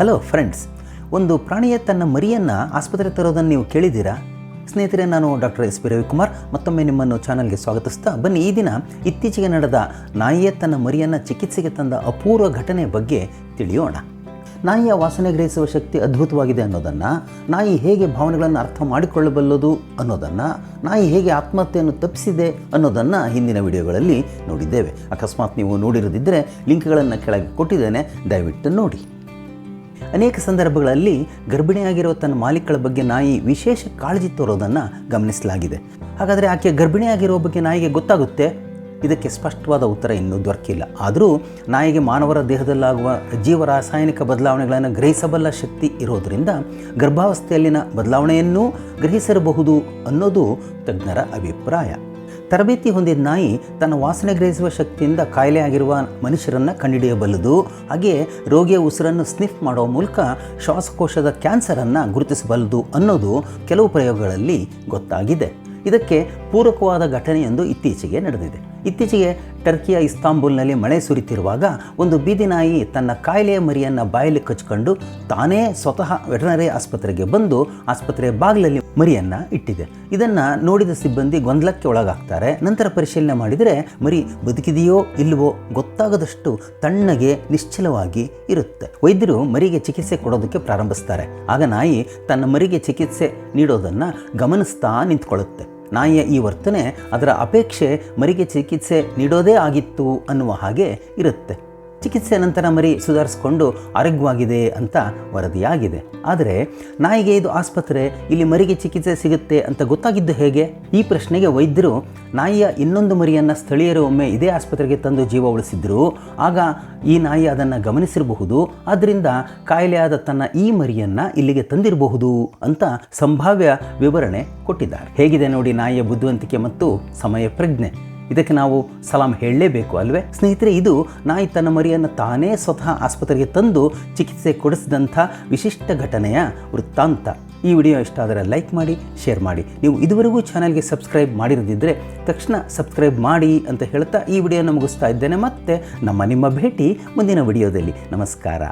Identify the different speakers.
Speaker 1: Hello friends ಒಂದು ಪ್ರಾಣಿಯ ತನ್ನ ಮರಿಯನ್ನು ಆಸ್ಪತ್ರೆ ತರೋದನ್ನು ನೀವು ಕೇಳಿದ್ದೀರಾ? ಸ್ನೇಹಿತರೆ, ನಾನು ಡಾಕ್ಟರ್ ಎಸ್ ಪಿ ರವಿಕುಮಾರ್. ಮತ್ತೊಮ್ಮೆ ನಿಮ್ಮನ್ನು ಚಾನಲ್ಗೆ ಸ್ವಾಗತಿಸ್ತಾ ಬನ್ನಿ. ಈ ದಿನ ಇತ್ತೀಚೆಗೆ ನಡೆದ ನಾಯಿಯ ತನ್ನ ಮರಿಯನ್ನು ಚಿಕಿತ್ಸೆಗೆ ತಂದ ಅಪೂರ್ವ ಘಟನೆ ಬಗ್ಗೆ ತಿಳಿಯೋಣ. ನಾಯಿಯ ವಾಸನೆ ಗ್ರಹಿಸುವ ಶಕ್ತಿ ಅದ್ಭುತವಾಗಿದೆ ಅನ್ನೋದನ್ನು, ನಾಯಿ ಹೇಗೆ ಭಾವನೆಗಳನ್ನು ಅರ್ಥ ಮಾಡಿಕೊಳ್ಳಬಲ್ಲದು ಅನ್ನೋದನ್ನು, ನಾಯಿ ಹೇಗೆ ಆತ್ಮಹತ್ಯೆಯನ್ನು ತಪ್ಪಿಸಿದೆ ಅನ್ನೋದನ್ನು ಹಿಂದಿನ ವಿಡಿಯೋಗಳಲ್ಲಿ ನೋಡಿದ್ದೇವೆ. ಅಕಸ್ಮಾತ್ ನೀವು ನೋಡಿರದಿದ್ದರೆ ಲಿಂಕ್ಗಳನ್ನು ಕೆಳಗೆ ಕೊಟ್ಟಿದ್ದೇನೆ. ದಯವಿಟ್ಟು ನೋಡಿ. ಅನೇಕ ಸಂದರ್ಭಗಳಲ್ಲಿ ಗರ್ಭಿಣಿಯಾಗಿರುವ ತನ್ನ ಮಾಲೀಕಳ ಬಗ್ಗೆ ನಾಯಿ ವಿಶೇಷ ಕಾಳಜಿ ತೋರೋದನ್ನು ಗಮನಿಸಲಾಗಿದೆ. ಹಾಗಾದರೆ ಆಕೆ ಗರ್ಭಿಣಿಯಾಗಿರೋ ಬಗ್ಗೆ ನಾಯಿಗೆ ಗೊತ್ತಾಗುತ್ತೆ? ಇದಕ್ಕೆ ಸ್ಪಷ್ಟವಾದ ಉತ್ತರ ಇನ್ನೂ ದೊರಕಿಲ್ಲ. ಆದರೂ ನಾಯಿಗೆ ಮಾನವರ ದೇಹದಲ್ಲಾಗುವ ಜೀವ ರಾಸಾಯನಿಕ ಬದಲಾವಣೆಗಳನ್ನು ಗ್ರಹಿಸಬಲ್ಲ ಶಕ್ತಿ ಇರೋದರಿಂದ ಗರ್ಭಾವಸ್ಥೆಯಲ್ಲಿನ ಬದಲಾವಣೆಯನ್ನೂ ಗ್ರಹಿಸಿರಬಹುದು ಅನ್ನೋದು ತಜ್ಞರ ಅಭಿಪ್ರಾಯ. ತರಬೇತಿ ಹೊಂದಿದ ನಾಯಿ ತನ್ನ ವಾಸನೆ ಗ್ರಹಿಸುವ ಶಕ್ತಿಯಿಂದ ಕಾಯಿಲೆ ಆಗಿರುವ ಮನುಷ್ಯರನ್ನು ಕಂಡುಹಿಡಿಯಬಲ್ಲದು. ಹಾಗೆಯೇ ರೋಗಿಯ ಉಸಿರನ್ನು ಸ್ನಿಫ್ ಮಾಡುವ ಮೂಲಕ ಶ್ವಾಸಕೋಶದ ಕ್ಯಾನ್ಸರನ್ನು ಗುರುತಿಸಬಲ್ಲದು ಅನ್ನೋದು ಕೆಲವು ಪ್ರಯೋಗಗಳಲ್ಲಿ ಗೊತ್ತಾಗಿದೆ. ಇದಕ್ಕೆ ಪೂರಕವಾದ ಘಟನೆಯೊಂದು ಇತ್ತೀಚೆಗೆ ನಡೆದಿದೆ. ಇತ್ತೀಚೆಗೆ ಟರ್ಕಿಯ ಇಸ್ತಾಂಬುಲ್ನಲ್ಲಿ ಮಳೆ ಸುರಿತಿರುವಾಗ ಒಂದು ಬೀದಿ ನಾಯಿ ತನ್ನ ಕಾಯಿಲೆಯ ಮರಿಯನ್ನು ಬಾಯಲ್ಲಿ ಕಚ್ಕೊಂಡು ತಾನೇ ಸ್ವತಃ ವೆಟನರಿ ಆಸ್ಪತ್ರೆಗೆ ಬಂದು ಆಸ್ಪತ್ರೆಯ ಬಾಗಿಲಲ್ಲಿ ಮರಿಯನ್ನು ಇಟ್ಟಿದೆ. ಇದನ್ನು ನೋಡಿದ ಸಿಬ್ಬಂದಿ ಗೊಂದಲಕ್ಕೆ ಒಳಗಾಗ್ತಾರೆ. ನಂತರ ಪರಿಶೀಲನೆ ಮಾಡಿದರೆ ಮರಿ ಬದುಕಿದೆಯೋ ಇಲ್ಲವೋ ಗೊತ್ತಾಗದಷ್ಟು ತಣ್ಣಗೆ ನಿಶ್ಚಲವಾಗಿ ಇರುತ್ತೆ. ವೈದ್ಯರು ಮರಿಗೆ ಚಿಕಿತ್ಸೆ ಕೊಡೋದಕ್ಕೆ ಪ್ರಾರಂಭಿಸ್ತಾರೆ. ಆಗ ನಾಯಿ ತನ್ನ ಮರಿಗೆ ಚಿಕಿತ್ಸೆ ನೀಡೋದನ್ನು ಗಮನಿಸ್ತಾ ನಿಂತ್ಕೊಳ್ಳುತ್ತೆ. ನಾಯಿಯ ಈ ವರ್ತನೆ ಅದರ ಅಪೇಕ್ಷೆ ಮರಿಗೆ ಚಿಕಿತ್ಸೆ ನೀಡೋದೇ ಆಗಿತ್ತು ಅನ್ನುವ ಹಾಗೆ ಇರುತ್ತೆ. ಚಿಕಿತ್ಸೆ ನಂತರ ಮರಿ ಸುಧಾರಿಸಿಕೊಂಡು ಆರೋಗ್ಯವಾಗಿದೆ ಅಂತ ವರದಿಯಾಗಿದೆ. ಆದರೆ ನಾಯಿಗೆ ಇದು ಆಸ್ಪತ್ರೆ, ಇಲ್ಲಿ ಮರಿಗೆ ಚಿಕಿತ್ಸೆ ಸಿಗುತ್ತೆ ಅಂತ ಗೊತ್ತಾಗಿದ್ದು ಹೇಗೆ? ಈ ಪ್ರಶ್ನೆಗೆ ವೈದ್ಯರು, ನಾಯಿಯ ಇನ್ನೊಂದು ಮರಿಯನ್ನು ಸ್ಥಳೀಯರು ಒಮ್ಮೆ ಇದೇ ಆಸ್ಪತ್ರೆಗೆ ತಂದು ಜೀವ ಉಳಿಸಿದ್ರು, ಆಗ ಈ ನಾಯಿ ಅದನ್ನು ಗಮನಿಸಿರಬಹುದು ಆದ್ದರಿಂದ ಕಾಯಿಲೆಯಾದ ತನ್ನ ಈ ಮರಿಯನ್ನು ಇಲ್ಲಿಗೆ ತಂದಿರಬಹುದು ಅಂತ ಸಂಭಾವ್ಯ ವಿವರಣೆ ಕೊಟ್ಟಿದ್ದಾರೆ. ಹೇಗಿದೆ ನೋಡಿ ನಾಯಿಯ ಬುದ್ಧಿವಂತಿಕೆ ಮತ್ತು ಸಮಯ ಪ್ರಜ್ಞೆ ಇದಕ್ಕೆ ನಾವು ಸಲಾಂ ಹೇಳಲೇಬೇಕು ಅಲ್ವೇ? ಸ್ನೇಹಿತರೆ, ಇದು ನಾಯಿ ತನ್ನ ಮರಿಯನ್ನು ತಾನೇ ಸ್ವತಃ ಆಸ್ಪತ್ರೆಗೆ ತಂದು ಚಿಕಿತ್ಸೆ ಕೊಡಿಸಿದಂಥ ವಿಶಿಷ್ಟ ಘಟನೆಯ ವೃತ್ತಾಂತ. ಈ ವಿಡಿಯೋ ಇಷ್ಟ ಆದರೆ ಲೈಕ್ ಮಾಡಿ, ಶೇರ್ ಮಾಡಿ. ನೀವು ಇದುವರೆಗೂ ಚಾನಲ್ಗೆ ಸಬ್ಸ್ಕ್ರೈಬ್ ಮಾಡಿರದಿದ್ದರೆ ತಕ್ಷಣ ಸಬ್ಸ್ಕ್ರೈಬ್ ಮಾಡಿ ಅಂತ ಹೇಳ್ತಾ ಈ ವಿಡಿಯೋನ ಮುಗಿಸ್ತಾ ಇದ್ದೇನೆ. ಮತ್ತೆ ನಮ್ಮ ನಿಮ್ಮ ಭೇಟಿ ಮುಂದಿನ ವಿಡಿಯೋದಲ್ಲಿ. ನಮಸ್ಕಾರ.